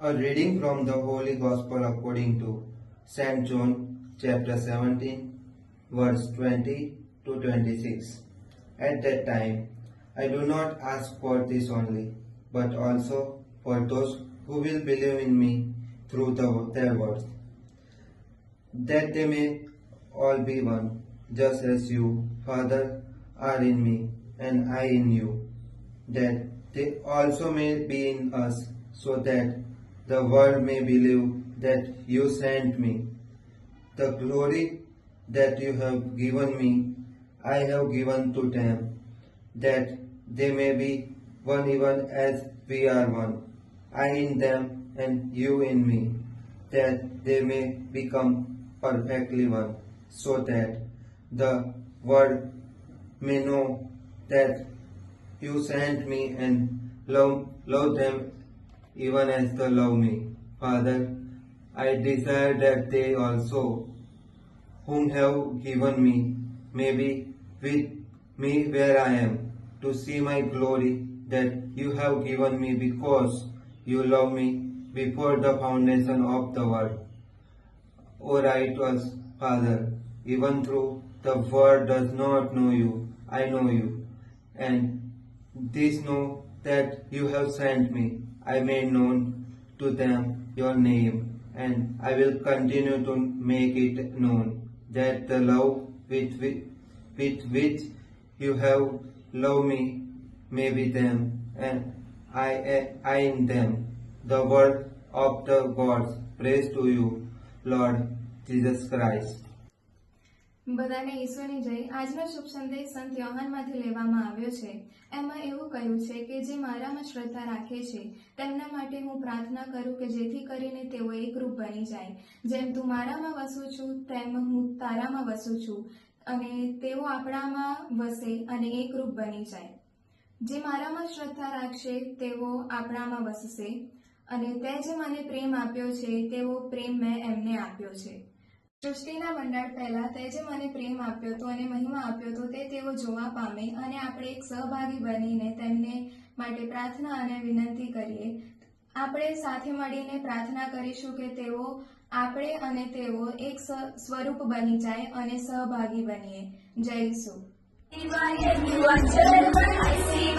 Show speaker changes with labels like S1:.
S1: A reading from the Holy Gospel according to St. John, chapter 17, verse 20 to 26. At that time, I do not ask for this only, but also for those who will believe in me through the, their words, that they may all be one, just as you, Father, are in me, and I in you, that they also may be in us, so that the world may believe that you sent me. The glory that you have given me, I have given to them, that they may be one even as we are one. I in them and you in me, that they may become perfectly one, so that the world may know that you sent me and love, love them even as they love me. Father, I desire that they also, whom have given me, may be with me where I am, to see my glory that you have given me because you love me before the foundation of the world. O righteous Father, even though the world does not know you, I know you, and this know that you have sent me. I made known to them your name, and I will continue to make it known, that the love with, with, with which you have loved me may be them, and I, I in them. The word of the gods. Praise to you, Lord Jesus Christ.
S2: બધાને ઈશ્વરની જય. આજનો શુભ સંદેશ સંત યોહાનમાંથી લેવામાં આવ્યો છે. એમાં એવું કહ્યું છે કે જે મારામાં શ્રદ્ધા રાખે છે, તેમના માટે હું પ્રાર્થના કરું કે જેથી કરીને તેઓ એકરૂપ બની જાય. જેમ તું મારામાં વસું છું, તેમ હું તારામાં વસું છું. અને તેઓ આપણામાં વસે અને એકરૂપ બની જાય. જે મારામાં શ્રદ્ધા રાખશે, તેઓ આપણામાં વસશે. અને તે જે મને પ્રેમ આપ્યો છે, તેવો પ્રેમ મેં એમને આપ્યો છે. સૃષ્ટિના મંડળ પહેલા તે જે મને પ્રેમ આપ્યો હતો અને મહિમા આપ્યો હતો તે તેઓ જોવા પામે અને આપણે એક સહભાગી બનીને તેમને માટે પ્રાર્થના અને વિનંતી કરીએ. આપણે સાથે મળીને પ્રાર્થના કરીશું કે તેઓ આપણે અને તેઓ એક સ્વરૂપ બની જાય અને સહભાગી બનીએ. જય ઈસુ.
S3: see